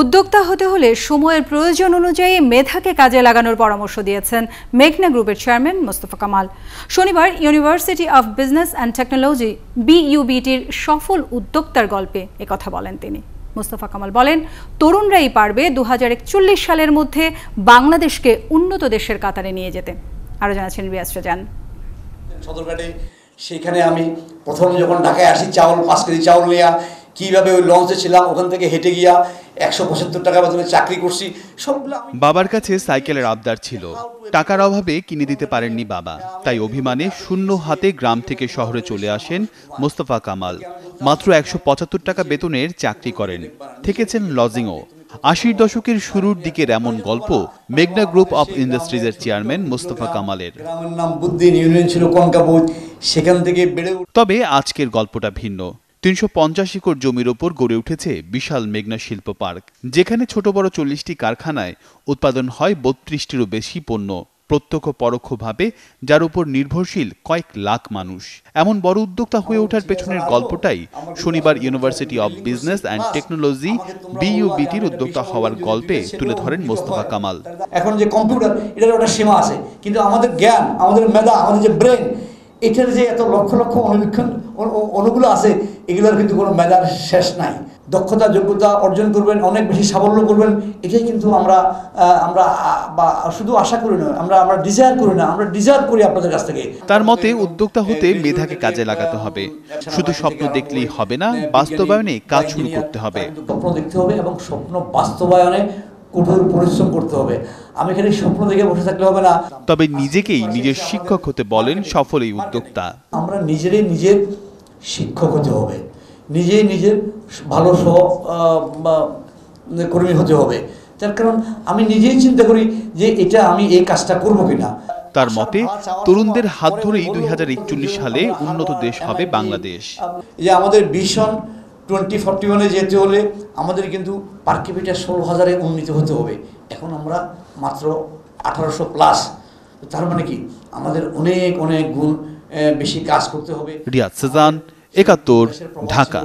উদ্যোক্তা হতে হলে সময়ের প্রয়োজন অনুযায়ী মেধাকে কাজে লাগানোর পরামর্শ দিয়েছেন মেঘনা গ্রুপের চেয়ারম্যান মোস্তফা কামাল। শনিবার university of business and technology বিইউবিটির সফল উদ্যোক্তার গল্পে একথা বলেন তিনি। মোস্তফা কামাল বলেন, তরুণরাই পারবে দু হাজার একচল্লিশ সালের মধ্যে বাংলাদেশকে উন্নত দেশের কাতারে নিয়ে যেতে। আরও জানাচ্ছেন রিয়াজ রাজান। সেখানে আমি প্রথম যখন ঢাকায় আসি, চাউল, পাঁচ কেজি চাউল নিয়ে কীভাবে ওই লঞ্চে ছিলাম ওখান থেকে হেঁটে গিয়া একশো পঁচাত্তর টাকা বেতনে চাকরি করছি সবগুলো বাবার কাছে সাইকেলের আবদার ছিল। টাকার অভাবে কিনে দিতে পারেননি বাবা। তাই অভিমানে শূন্য হাতে গ্রাম থেকে শহরে চলে আসেন মোস্তফা কামাল। মাত্র একশো পঁচাত্তর টাকা বেতনের চাকরি করেন। থেকেছেন লজিংও। আশির দশকের শুরুর দিকের এমন গল্প মেঘনা গ্রুপ অফ ইন্ডাস্ট্রিজের চেয়ারম্যান মোস্তফা কামালের। নাম বুদ্দিন ইউনিয়ন ছিল সেখান থেকে বেড়ে তবে আজকের গল্পটা ভিন্ন। তিনশো পঞ্চাশ একর জমির ওপর গড়ে উঠেছে বিশাল মেঘনা শিল্প পার্ক যেখানে ছোট বড় চল্লিশটি কারখানায় উৎপাদন হয় বত্রিশটিরও বেশি পণ্য প্রত্যক্ষ পরোক্ষভাবে যার উপর নির্ভরশীল কয়েক লাখ মানুষ এমন বড় উদ্যোক্তা হয়ে ওঠার পেছনের গল্পটাই শনিবার university of business and technology বিইউবিটির উদ্যোক্তা হওয়ার গল্পে তুলে ধরেন মোস্তফা কামাল এখন যে কম্পিউটার এটার একটা সীমা আছে কিন্তু আমাদের জ্ঞান আমাদের মেধা আমাদের যে ব্রেন এটার যে এত লক্ষ লক্ষ অনুবীক্ষণ অ- অ- আছে এগুলোর কিন্তু কোনো মেধার শেষ নাই। দক্ষতা যোগ্যতা অর্জন করবেন অনেক বেশি সাফল্য করবেন এটাই কিন্তু আমরা আমরা বা শুধু আশা করি না আমরা আমরা ডিজায়ার করি না আমরা ডিজায়ার করি আপনাদের কাছ থেকে। তার মতে উদ্যোক্তা হতে মেধাকে কাজে লাগাতে হবে। শুধু স্বপ্ন দেখলেই হবে না বাস্তবায়নে কাজ শুরু করতে হবে। স্বপ্ন দেখতে হবে এবং স্বপ্ন বাস্তবায়নে কঠোর পরিশ্রম করতে হবে। আমি খালি স্বপ্ন দেখে বসে থাকলে হবে না। তবে নিজেকেই নিজের শিক্ষক হতে বলেন সফল এই উদ্যোক্তা। আমরা নিজেরই নিজের শিক্ষক হতে হবে। নিজেই নিজের ভালো সহ কর্মী হতে হবে। তার কারণ আমি নিজেই চিন্তা করি যে এটা আমি এই কাজটা করব কিনা। তার মতে তরুণদের হাত ধরেই দুই হাজার একচল্লিশ সালে উন্নত দেশ হবে বাংলাদেশ। যে আমাদের ভিশন টোয়েন্টি ফর্টি ওয়ানে যেতে হলে আমাদের কিন্তু পার ক্যাপিটা ষোলো হাজারে উন্নীত হতে হবে। এখন আমরা মাত্র আঠারোশো প্লাস তার মানে কি? আমাদের অনেক অনেক গুণ বেশি কাজ করতে হবে। রিয়াদ সেজান একাত্তর ঢাকা।